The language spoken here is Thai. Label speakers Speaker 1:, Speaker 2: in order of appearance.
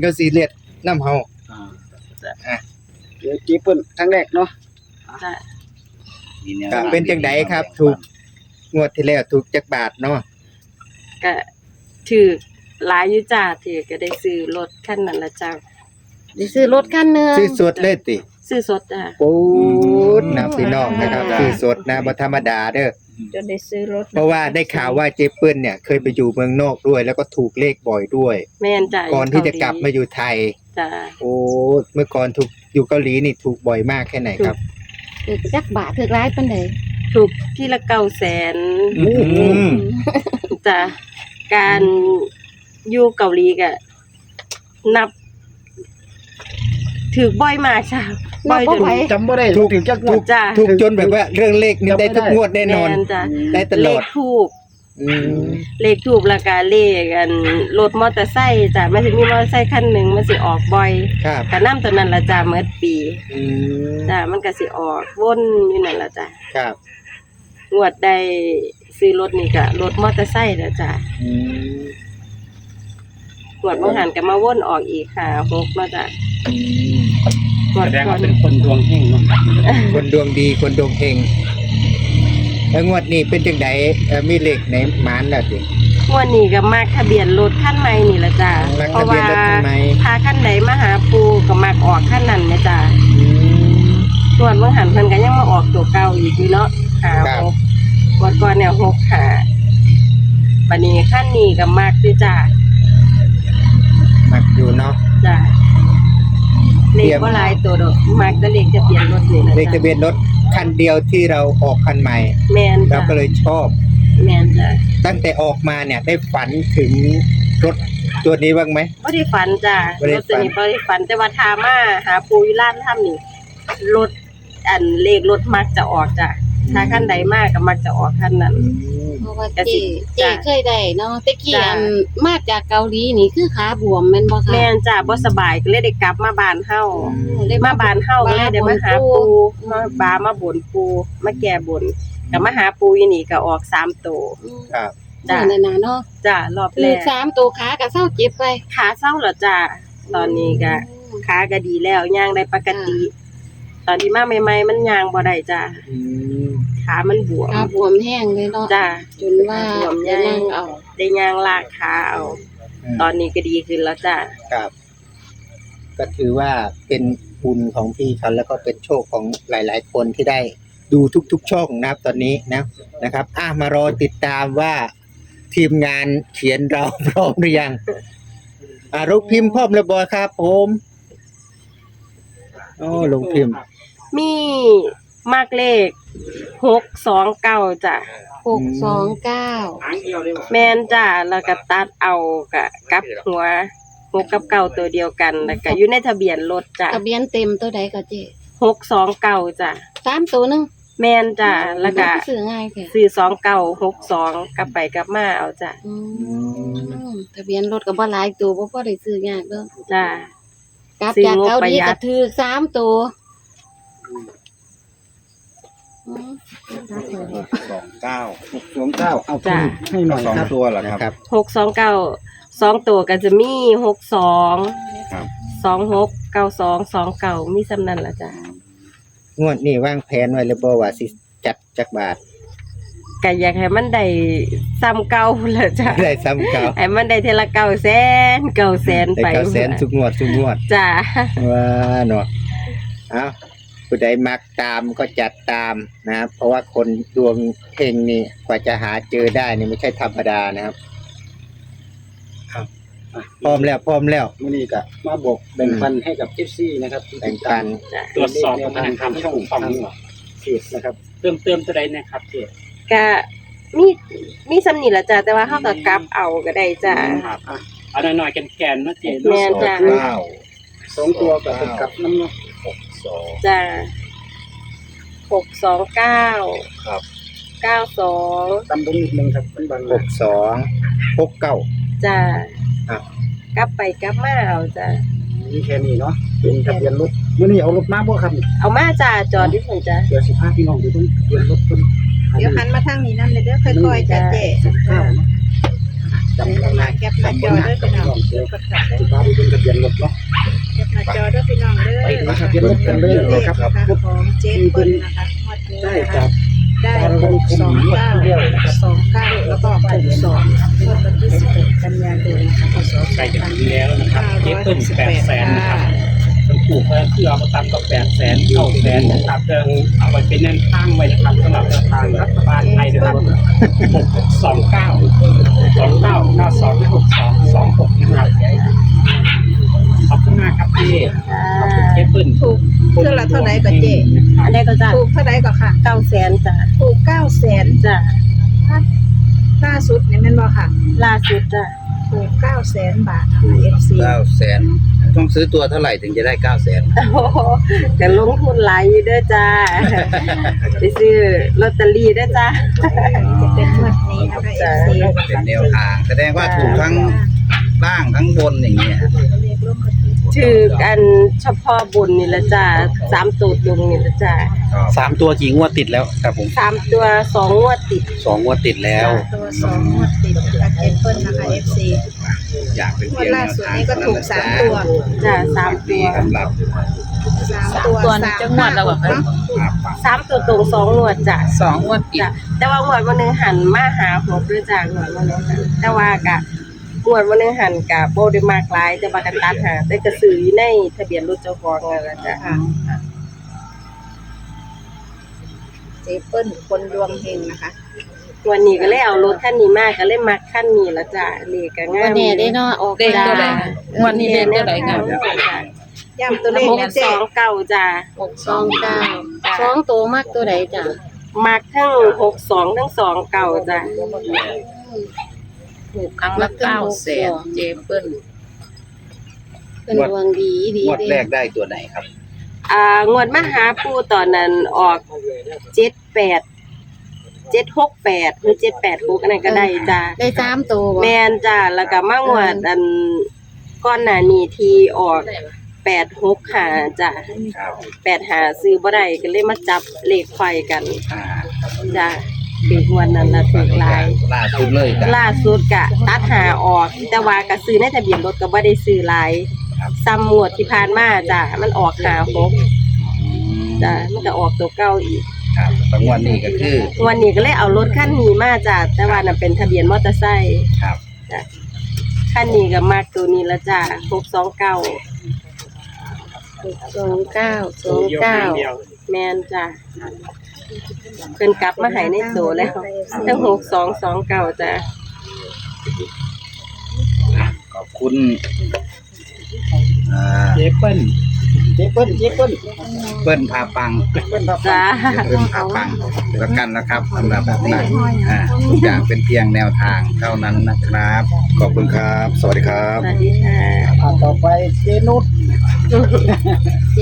Speaker 1: ก็ซีเรียสน้ำเฮา
Speaker 2: อ่าเดี๋ยวจีเปิ้นครั้งแรกเนาะ
Speaker 3: จ้ะ
Speaker 1: ก็เป็นจังไดครับ ถูกงวดที่แล้วถูกจักบาทเนาะ
Speaker 3: ก็ถือหลายอยู่จ้าถือก็ได้ซื้อรถคันนั้นละจ้า
Speaker 4: ได้ซื้อรถคันหนึง
Speaker 1: ซื้อสดเลยติ
Speaker 3: ซื้อสดจ้า
Speaker 1: ปูดนะพี่น้องนะครับซื้อสดนะบ่ธรรมดาเด้อ
Speaker 4: จนได้ซื้อรถ
Speaker 1: เพราะว่าได้ข่าวว่าเจเปิ้ลเนี่ยเคยไปอยู่เมืองนอกด้วย แล้วก็ถูกเลขบ่อยด้วย
Speaker 3: แม่นจ้า
Speaker 1: ก่อนที่จะกลับมาอยู่ไทย
Speaker 3: จ้า
Speaker 1: โอ้เมื่อก่อนถูกอยู่เกาหลีนี่ถูกบ่อยมากแค่ไหนครับ
Speaker 4: ถูกจักบาทถูกหลายปานใด
Speaker 3: ถูกที่ละเก้าแสน
Speaker 1: อืม
Speaker 3: จ้ะการอยู่เกาหลีก็นับ ถือบ่อยมากจ้ะบ่อยจน
Speaker 2: จำบ่ได้
Speaker 1: ถูก
Speaker 2: ถึงจักงว
Speaker 1: ถู
Speaker 2: ด
Speaker 1: ก
Speaker 3: จ้ะ
Speaker 1: ถูกจนแบบว่าเรื่องเลขนี่ได้ทุกงวดแน่นอน
Speaker 3: ม่จ้ะ
Speaker 1: ได้ตล
Speaker 3: เล
Speaker 1: อ
Speaker 3: ข
Speaker 1: ด
Speaker 3: ทูบ
Speaker 1: อืม
Speaker 3: เลขทูบแล้วก็เลขอันรถมอเตอร์ไซค์จ้ะมันสิมีมอเตอร์ไซค์คันหนึ่งมันสิออกบ่อย
Speaker 1: ครับ
Speaker 3: ก็นำตัวนั้นละจ้ะเมื่อปี
Speaker 1: อืม
Speaker 3: จ้ะมันก็สิออกวนอยู่นั่นละจ้ะ
Speaker 1: ครับ
Speaker 3: งวดได้ซื้อรถนี่ก็รถมอเตอร์ไซค์แล้วจ้ะ
Speaker 1: อืม
Speaker 3: งวดบ่หันก็มาวนออกอีกค่ะหกเนาะจ้ะ
Speaker 1: อืม
Speaker 3: งวด
Speaker 2: แสดง
Speaker 3: ก่อ
Speaker 2: ว่านเป็นคนดวงเฮงเนาะ
Speaker 1: คนดวงดีคนดวงเฮงแล้วงวดนี้เป็นจังไดเอ่อมีเลขไหนหมานล่ะสิ
Speaker 3: งวดนี้ก็มักทะเบียนรถคันใหม่นี่ละจ้ะ
Speaker 1: มัก
Speaker 3: เพ
Speaker 1: ทะ
Speaker 3: ราะ
Speaker 1: เบีย
Speaker 3: ว่าน
Speaker 1: รถคันใหม่
Speaker 3: พาคันไหนมาหาปูก็มักออกคันนั้นแม่จ้ะ
Speaker 1: อืม
Speaker 3: งวดเมื่อหันเพิ่นก็ยังมาออกตัวเก่าอีกอยู่เนาะหา
Speaker 1: ครับ
Speaker 3: หกงวดก่อนเนี่ยหกหาบัดนี้คันนี้ก็มักอยู่จ้ะ
Speaker 1: มัก อยู่เนาะ
Speaker 3: จ้ะเล
Speaker 1: เตรี
Speaker 3: ข
Speaker 1: ยม
Speaker 3: บ่หลายตัวดอกมักแต่เลขทะเบียนรถนี่นะ
Speaker 1: เลข
Speaker 3: จ้ะ
Speaker 1: ทะเบียนรถคันเดียวที่เราออกคันใหม่
Speaker 3: แม่น
Speaker 1: เรา
Speaker 3: จ้ะ
Speaker 1: ก็เลยชอบ
Speaker 3: แม่นจ้ะ
Speaker 1: ตั้งแต่ออกมาเนี่ยได้ฝันถึงรถตัวนี้บ้างไหม
Speaker 3: บ่ได้ฝันจ้ะ
Speaker 1: บ่ได้
Speaker 3: รถตัวนี้
Speaker 1: ฝัน
Speaker 3: บ่ได้ฝันแต่ว่าทามาหาปูอยู่ร้านถ้ำนี่รถอันเลขรถมักจะออกจ้ะ ถ้าคันใดมากก็มักจะออกคันนั้น
Speaker 1: อืม
Speaker 4: เพราะว่า
Speaker 3: ก็
Speaker 4: เจ
Speaker 3: สิ
Speaker 4: เจ
Speaker 3: จ้ะ
Speaker 4: เคยได้เนาะแต่กี้
Speaker 3: จ้ะ
Speaker 4: อันมาจากเกาหลีนี่คือขาบวมแม่นบ่คะ
Speaker 3: แม่นจ้ะบ่สบายก็เลยได้กลับมาบ้านเฮา
Speaker 4: ได้
Speaker 3: มาบ้านเฮาก็เลยได้มาหา
Speaker 4: บ่น
Speaker 3: ปูมาบามาบ่นปูมาแก้บนก็มาหาปูอยู่นี่ก็ออกสามตัว
Speaker 4: อืม
Speaker 1: ครับ
Speaker 4: จ้ะ
Speaker 3: จ้ะ
Speaker 4: นั่นน่ะเนาะ
Speaker 3: จ้ะรอบ
Speaker 4: คื
Speaker 3: แร
Speaker 4: อกสามตัวขาก็เศร้าเจ็บไป
Speaker 3: ขาเศร้าแล้วจ้ะตอนนี้ก็ขาก็ดีแล้วย่างได้ปกติ ตอนที่มาใหม่ๆมันย่างบ่ได้จ้ะ
Speaker 1: อืม
Speaker 3: ขามันบวม
Speaker 4: ขาบวมแห้งเลยเนาะ
Speaker 3: จ้ะ
Speaker 4: จนว่า
Speaker 3: บวมใหญ่
Speaker 4: ได้นั่งเอา
Speaker 3: ได้ย่างลากขาเอาตอนนี้ก็ดีขึ้นแล้วจ้ะ
Speaker 1: ครับ ก็ถือว่าเป็นบุญของพี่เขาแล้วก็เป็นโชคของหลาย ๆ คนที่ได้ดูทุก ๆ ช่องนะครับตอนนี้นะนะครับอะมารอติดตามว่าทีมงานเขียนเรา พร้อมหรือยังอ่าลูกพิมพ์พร้อมแล้วบอยครับผมโอ้ลงพิมพ์
Speaker 3: มีมากเลข หกสองเก้าจ้ะ
Speaker 4: หกสองเก้า
Speaker 2: หางเดียวเลยว่ะ
Speaker 3: แมนจ้าแล้วก็ตัดเอากะกลับหัวหกกับเก่าตัวเดียวกันแล้วก็อยู่ในทะเบียนรถจ้ะ
Speaker 4: ทะเบียนเต็มตัวใดก็เจ
Speaker 3: หกสองเก่าจ้ะ
Speaker 4: สามตัวหนึง
Speaker 3: แมนจ้ะแล้วก็
Speaker 4: ซื้อง่ายแค่
Speaker 3: ซื้อสองเก่าหกสองกลับไปกลับมาเอาจ้ะ
Speaker 4: อืมทะเบียนรถก็บ่หลายตัวบ่พอได้ซื้อยากเด้อ
Speaker 3: จ้ะ
Speaker 4: กลับ
Speaker 3: ซื้อ
Speaker 4: จาก
Speaker 3: งบ
Speaker 4: เกาห
Speaker 3: ประ
Speaker 4: ลี
Speaker 3: หยั
Speaker 4: ก็
Speaker 3: ด
Speaker 4: ถือสามตัวอืม
Speaker 5: สองเก้า
Speaker 2: หกสองเก้าเอา
Speaker 3: จ้ะ
Speaker 2: ให้หน่อย
Speaker 5: สอง
Speaker 2: ครับ
Speaker 5: ตัวเหรอ
Speaker 1: นะ
Speaker 5: ค
Speaker 1: ค
Speaker 5: รั
Speaker 1: รับบ
Speaker 3: หกสองเก้าสองตัวก็จะมีหกสอง
Speaker 5: ครับ
Speaker 3: สองหกเก้าสองสองเก่ามีสำนันละจ้ะ
Speaker 1: งวดนี้วางแผนไว้แล้วบ่ว่าสิจัดจักบาท
Speaker 3: ก็อยากให้มันได้ซ้ำเก่าเลยจ้ะ
Speaker 1: ได้ซ้ำเก่า
Speaker 3: ให้มันได้เทละเก้าแสนเก้าแสน
Speaker 1: ได้
Speaker 3: ไป
Speaker 1: เก้าแสนทุกงวดทุกงวด
Speaker 3: จ้ะ
Speaker 1: ว่าเนาะเอา ผู้ใดมักตามก็จัดตามนะครับ เพราะว่าคนดวงเฮงนี่กว่าจะหาเจอได้นี่ไม่ใช่ธรรมดานะครับเอาพร้อมแล้วพร้อมแล้ว
Speaker 2: มื้อนี้ก็มาบอกแบ่งปันให้กับ FC นะครับ
Speaker 1: แบ่งปัน
Speaker 2: ตรวจสอบทางทางช่องทางเพจนะครับเติมเติมตัวใดนะครับเพจ
Speaker 3: ก็มีมีสำนีละจ้ะแต่ว่าเฮาก็กลับเอาก็ได้จ้ะ
Speaker 2: ครับอะเอาหน่อยๆแกนๆเนาะเจ
Speaker 3: แม่
Speaker 2: เนาะ
Speaker 3: นจ้ะ
Speaker 5: เก้า
Speaker 2: สองตัวก็เป็นกับน้ำเนาะ
Speaker 5: หก สอง
Speaker 3: จ้ะหกสองเก้า
Speaker 5: ครับ
Speaker 3: เก้าสอง
Speaker 2: ตำบลนิดนึงครับเป็นบาง
Speaker 1: หกสองหกเก้า
Speaker 3: จ้ะ
Speaker 1: อะ
Speaker 3: กลับไปกลับมาเอาจ้ะ
Speaker 2: มีแค่นี้เนาะเป็นทะเบียนรถมื้อนี้เอารถมาบ่ครับ
Speaker 3: เอามาจ้ะจอดที่ผมจ้ะ
Speaker 2: เดี๋ยวสิพาพี่น้องไปเบิ่งทะเบียนรถเพิ่น
Speaker 6: เดี๋ยวหันมาทางนี้นั่นเลยเด้อค่อยๆจ้ะเจ๊
Speaker 2: ข้าวเนาะ
Speaker 1: จำมา
Speaker 6: แคปหน้าจอเด้อพี่น้องเดี๋ยวกดค่ะ
Speaker 2: สุภาพเป็นทะเบียนรถเนาะ
Speaker 6: แคปหน้าจอเด้อพี่น้องเด้อ
Speaker 2: ไปดูทะเบียนรถกันเลย
Speaker 6: เลข
Speaker 2: ครับ
Speaker 6: นะคะของเจ๊เปิ้ลนะคะงวดนี้
Speaker 2: ได้
Speaker 6: นะ
Speaker 2: ครั
Speaker 6: คะ
Speaker 2: บ
Speaker 6: ได้หกสองเก้าสองเก้าแล้วก็หกสองงวดวันที่สิบหกกันยายนนะคะพศ
Speaker 2: ใกล้จะถึงแล้วนะครับเจ๊เปิ้ลแปดแสนนะครับมันถูกก็คือเอามาตัดกับแปดแสนเก้าแสนนะครับเดินเอาไว้เป็นแนวทางไว้นะครับสำหรับแนวทางรัฐบาลไทยนะครับสองเก้าสองเก้า
Speaker 6: ละเท่าไหร่ก็เจ๊
Speaker 3: อันนี้ก็จะ
Speaker 6: ถูกเท่าไหร่ก็ค่ะ
Speaker 3: เก้าแสนจ้ะ
Speaker 6: ถูกเก้าแสน
Speaker 3: จ้ะ
Speaker 6: ล่าสุดเนี่ยแม่นบ่ค่ะ
Speaker 3: ล่าสุดจ้ะ
Speaker 6: ถูกเก้าแสนบาทนะคะ FC
Speaker 5: เก้าแสนต้องซื้อตัวเท่าไหร่ถึงจะได้เก้าแสน
Speaker 3: โอ้โหแต่ลงทุนหลายอยู่เด้อจ้าไปซื้อลอตเตอรี่เด้อจ้า
Speaker 6: จะเป็นงวดนี้นะคะ
Speaker 3: จ้ะ
Speaker 6: FC
Speaker 5: เป็นแนวทางแสดงว่าถูกทั้งล่างทั้งบนอย่างเงี้ย
Speaker 3: ถือกันเฉพาะบุญนี่ละจ้าสามตัวตรงนี่ละจ้า
Speaker 7: สามตัวกี่งวดติดแล้วครับผม
Speaker 3: สามตัวสองงวดติด
Speaker 7: สองงวดติดแล้ว
Speaker 6: ตัวสองงวดติดนะคะเจ๊เปิ้ลนะคะ FC
Speaker 5: อยากเป็น
Speaker 6: งว
Speaker 5: เพี
Speaker 6: ด
Speaker 5: ยง
Speaker 6: ล่า
Speaker 5: แนว
Speaker 6: สุด
Speaker 5: ทาง
Speaker 6: นี้ก็ถูกสามตัว
Speaker 3: จ้าสามตัว
Speaker 5: สำหรับ
Speaker 6: สามตัว
Speaker 4: ตัว
Speaker 6: สาม
Speaker 4: จังหวัดแล้วเหรอคะ
Speaker 6: เนาะ
Speaker 3: สามตัวตรงสองงวดจ้ะ
Speaker 4: สองงวดติด
Speaker 3: จ้ะแต่ว่างวดวันหนึงหันมาหาหกด้วยจ้างวดวันหนึงหันแต่ว่ากะ งวดวันหนึงหันกะโบได้มากหลายแต่ว่ากันตัดหาแต่กระสืออยู่ในทะเบียนรถเจ้าของนั่นแหละจ้ะ
Speaker 6: ค่ะ เจ๊เปิ้ลคนดวงเฮงนะคะ
Speaker 3: วันนี้ก็เลยเอารถคันนี้มาก็เลยมักคันนี้ละจ้ะเลขก็งา
Speaker 4: วัน
Speaker 3: ม
Speaker 4: นี้ได้เนาะออก
Speaker 8: เลขตัวใดคะงวดนี้เลขตัวใดคะ
Speaker 3: จ้ะ
Speaker 6: ย้ำตัวเลข
Speaker 3: หก
Speaker 6: นะ
Speaker 3: ส
Speaker 6: เจ๊
Speaker 3: องเก้าจ้ะ
Speaker 4: หกสองเก้าสองตัวมากตัวใดจ้ะ
Speaker 3: มักทั้งหกสองทั้งสองเก้าจ้ะ
Speaker 8: ถูกครั้งละเก้าแสนเจเปิ้ล
Speaker 4: เป็นดวงดีดี
Speaker 5: งวด
Speaker 4: เด้
Speaker 5: แรกได้ตัวไหนครับ
Speaker 3: อ่างวดมหาปูตอนนั้นออกเจ็ดแปดเจ็ดหกแปดหรือเจ็ดแปดหกอันนั้นก็ได้จ้ะ
Speaker 4: ได้สามตัวบ่
Speaker 3: แมนจ้ะแล้วก็มางวดอันก้อนหน้านี้ที่ออกแปดหกหาจ้ะ
Speaker 5: ครับ
Speaker 3: แปดหาซื้อบ่ได้ก็เลยมาจับเลขไฟกัน
Speaker 5: อ่า
Speaker 3: จ้ะ ปีงวดนั้นละถูกหลาย
Speaker 5: ล่าสุดเลยกัน
Speaker 3: ล่าสุดกะตัดหาออก แต่ว่าก็ซื้อในทะเบียนรถก็บ่ได้ซื้อหลาย
Speaker 5: ครับ
Speaker 3: ซ้ำงวดที่ผ่านมาจ้ะมันออกหาหกจ้ะมันก็ออกตัวเก่าอีก
Speaker 5: ครับแต่งวดนี้ก็คือ
Speaker 3: วันนี้ก็เลยเอารถคันนี้มาจ้ะแต่ว่าน่ะเป็นทะเบียนมอเตอร์ไซค์
Speaker 5: ครับ
Speaker 3: จ้ะคันนี้ก็มากตัวนี้ละจ้ะหกสองเก้า
Speaker 4: สองเก้าสอง
Speaker 2: เดียว
Speaker 4: เก้า
Speaker 2: เดียว
Speaker 3: แมนจ้ะ เพิ่นกลับมาให้ในโตแล้วทั้งหกสองสองเก้าจ้ะ
Speaker 5: ขอบคุณอ่า
Speaker 2: เจ๊เปิ้ลเจ๊เปิ้ลเจ๊เปิ้ล
Speaker 5: เปิ้ลพาปัง
Speaker 3: จ้ะ
Speaker 5: เปิ้ลพาปังแล้วกันนะครับสำหรับแบบนี้อ่าทุกอย่างเป็นเพียงแนวทางเท่านั้นนะครับ
Speaker 7: ขอบคุณครับ สวัสดีครับ
Speaker 3: สวัสดีค่ะ
Speaker 2: ต่อไปเจนุช
Speaker 4: เจ